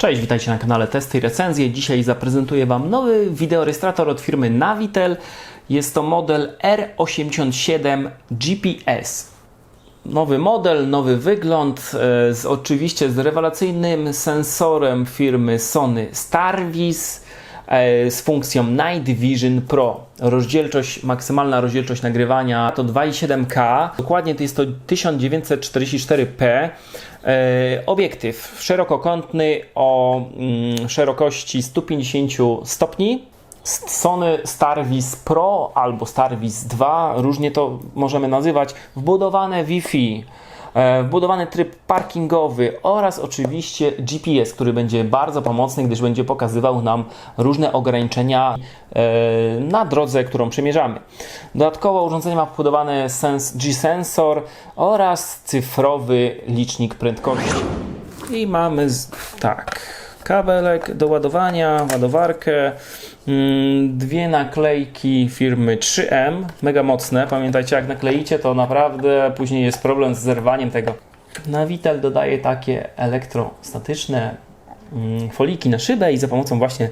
Cześć, witajcie na kanale Testy i Recenzje. Dzisiaj zaprezentuję Wam nowy wideorejestrator od firmy Navitel. Jest to model R87 GPS. Nowy model, nowy wygląd, e, z, oczywiście z rewelacyjnym sensorem firmy Sony Starvis e, z funkcją Night Vision Pro. Rozdzielczość, maksymalna rozdzielczość nagrywania to 2,7K. Dokładnie to jest to 1944p. E, Obiektyw szerokokątny o mm, szerokości 150 stopni. Sony Starvis Pro albo Starvis 2, różnie to możemy nazywać, wbudowane Wi-Fi, wbudowany tryb parkingowy oraz oczywiście GPS, który będzie bardzo pomocny, gdyż będzie pokazywał nam różne ograniczenia e, na drodze, którą przemierzamy. Dodatkowo urządzenie ma wbudowany sens- G-sensor oraz cyfrowy licznik prędkości. I mamy tak, kabelek do ładowania, ładowarkę, dwie naklejki firmy 3M, mega mocne. Pamiętajcie, jak nakleicie, to naprawdę później jest problem z zerwaniem tego. Navitel dodaje takie elektrostatyczne mm, foliki na szybę i za pomocą właśnie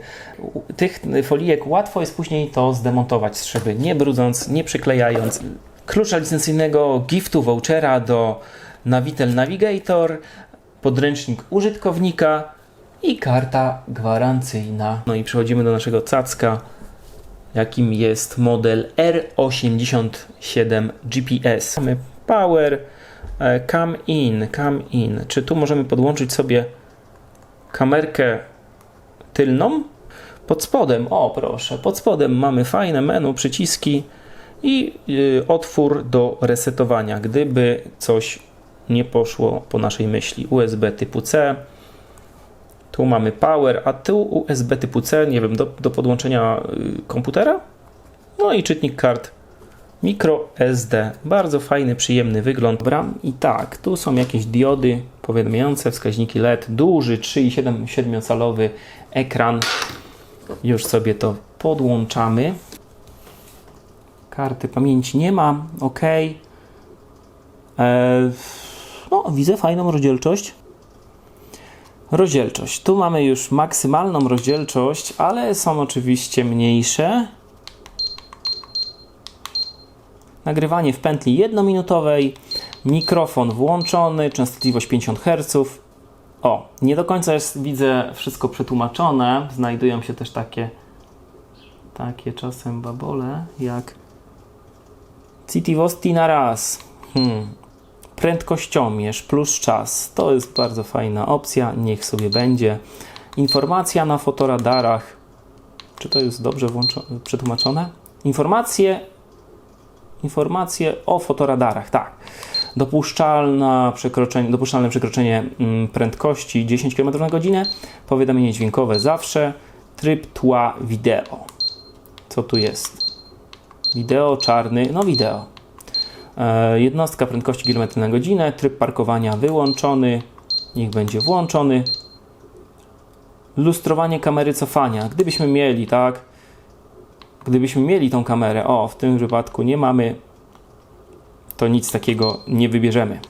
tych folijek łatwo jest później to zdemontować z szyby, nie brudząc, nie przyklejając. Klucza licencyjnego giftu vouchera do Navitel Navigator, podręcznik użytkownika i karta gwarancyjna. No i przechodzimy do naszego cacka, jakim jest model R87 GPS. Mamy power, e, come in, come in. Czy tu możemy podłączyć sobie kamerkę tylną? Pod spodem, o proszę, pod spodem mamy fajne menu, przyciski i y, otwór do resetowania, gdyby coś nie poszło po naszej myśli. USB typu C, tu mamy power, a tu USB typu C, nie wiem, do, do podłączenia y, komputera. No i czytnik kart micro SD. Bardzo fajny, przyjemny wygląd. Dobra, i tak, tu są jakieś diody powiadamiające, wskaźniki LED, duży 3,7 calowy ekran. Już sobie to podłączamy. Karty pamięci nie ma, ok. Eee, no, widzę fajną rozdzielczość. Rozdzielczość. Tu mamy już maksymalną rozdzielczość, ale są oczywiście mniejsze. Nagrywanie w pętli jednominutowej, mikrofon włączony, częstotliwość 50 Hz. O, nie do końca jest, widzę, wszystko przetłumaczone. Znajdują się też takie, takie czasem babole, jak Citivosti na raz. Hmm. Prędkościomierz plus czas. To jest bardzo fajna opcja. Niech sobie będzie. Informacja na fotoradarach. Czy to jest dobrze przetłumaczone? Informacje, informacje o fotoradarach. Tak. Dopuszczalna przekroczenie, dopuszczalne przekroczenie mm, prędkości 10 km na godzinę. Powiadomienie dźwiękowe zawsze. Tryb tła wideo. Co tu jest? Wideo czarny. No wideo. E, Jednostka prędkości km na godzinę, tryb parkowania wyłączony, niech będzie włączony. Lustrowanie kamery cofania. Gdybyśmy mieli, tak? Gdybyśmy mieli tą kamerę, o, w tym wypadku nie mamy, to nic takiego nie wybierzemy.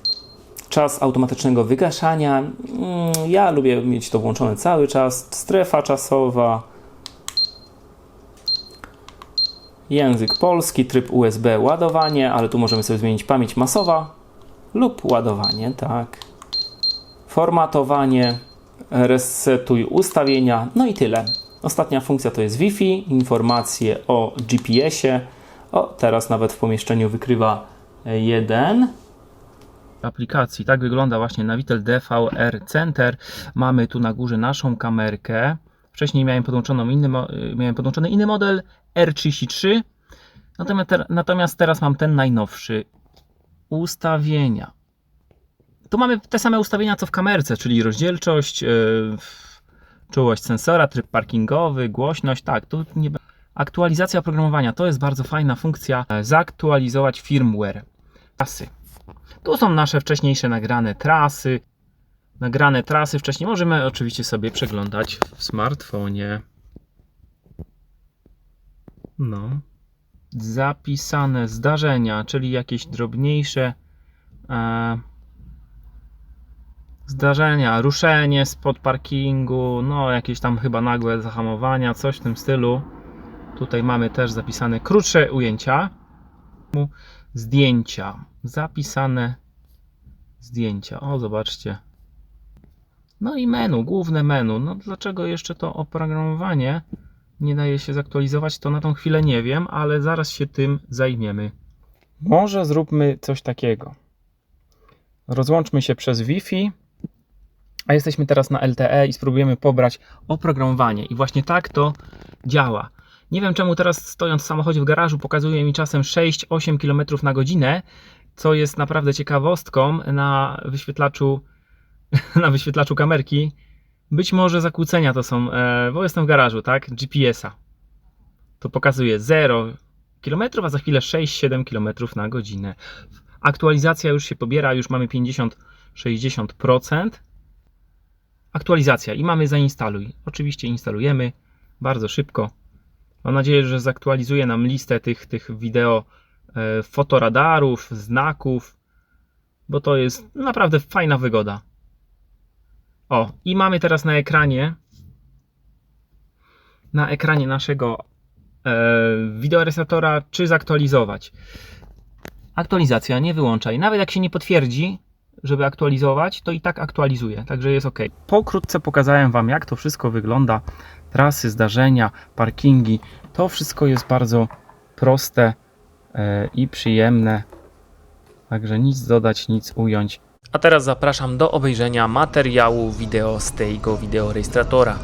Czas automatycznego wygaszania. Mm, Ja lubię mieć to włączone cały czas. Strefa czasowa. Język polski, tryb USB, ładowanie, ale tu możemy sobie zmienić pamięć masowa lub ładowanie, tak. Formatowanie, resetuj ustawienia, no i tyle. Ostatnia funkcja to jest Wi-Fi, informacje o GPS-ie. O, teraz nawet w pomieszczeniu wykrywa jeden. Aplikacji, tak wygląda właśnie Navitel DVR Center. Mamy tu na górze naszą kamerkę. Wcześniej miałem, podłączoną inny, y, miałem podłączony inny model R33. Natomiast, natomiast teraz mam ten najnowszy. Ustawienia. Tu mamy te same ustawienia co w kamerce, czyli rozdzielczość, yy, czułość sensora, tryb parkingowy, głośność. Tak, tu nie. Aktualizacja oprogramowania to jest bardzo fajna funkcja. e, Zaktualizować firmware. Trasy. Tu są nasze wcześniejsze nagrane trasy. Nagrane trasy wcześniej możemy oczywiście sobie przeglądać w smartfonie. No. Zapisane zdarzenia, czyli jakieś drobniejsze e, zdarzenia, ruszenie spod parkingu, no jakieś tam chyba nagłe zahamowania, coś w tym stylu. Tutaj mamy też zapisane krótsze ujęcia, zdjęcia, zapisane zdjęcia. O, zobaczcie. No i menu, główne menu. No dlaczego jeszcze to oprogramowanie nie daje się zaktualizować, to na tą chwilę nie wiem, ale zaraz się tym zajmiemy. Może zróbmy coś takiego. Rozłączmy się przez Wi-Fi, a jesteśmy teraz na LTE i spróbujemy pobrać oprogramowanie. I właśnie tak to działa. Nie wiem czemu teraz stojąc w samochodzie w garażu pokazuje mi czasem 6-8 km na godzinę, co jest naprawdę ciekawostką na wyświetlaczu, na wyświetlaczu kamerki. Być może zakłócenia to są, e, bo jestem w garażu, tak? GPS-a. To pokazuje 0 km, a za chwilę 6-7 km na godzinę. Aktualizacja już się pobiera, już mamy 50-60%. Aktualizacja i mamy zainstaluj. Oczywiście instalujemy bardzo szybko. Mam nadzieję, że zaktualizuje nam listę tych, tych wideo e, fotoradarów, znaków, bo to jest naprawdę fajna wygoda. O, i mamy teraz na ekranie na ekranie naszego e, czy zaktualizować. Aktualizacja, nie wyłączaj. Nawet jak się nie potwierdzi, żeby aktualizować, to i tak aktualizuje, także jest ok. Pokrótce pokazałem Wam, jak to wszystko wygląda. Trasy, zdarzenia, parkingi. To wszystko jest bardzo proste e, i przyjemne. Także nic dodać, nic ująć. A teraz zapraszam do obejrzenia materiału wideo z tego wideorejestratora.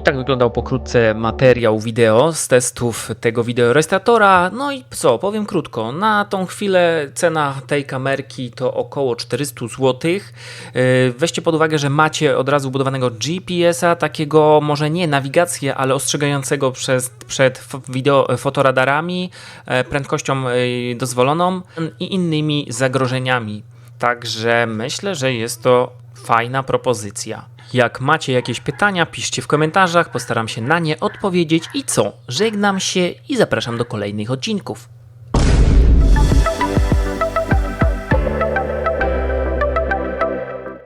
I tak wyglądał pokrótce materiał wideo z testów tego wideorejestratora. No i co, powiem krótko. Na tą chwilę cena tej kamerki to około 400 zł. Yy, Weźcie pod uwagę, że macie od razu budowanego GPS-a, takiego może nie nawigację, ale ostrzegającego przez, przed wideo, fotoradarami, e, prędkością e, dozwoloną i innymi zagrożeniami. Także myślę, że jest to fajna propozycja. Jak macie jakieś pytania, piszcie w komentarzach, postaram się na nie odpowiedzieć. I co? Żegnam się i zapraszam do kolejnych odcinków.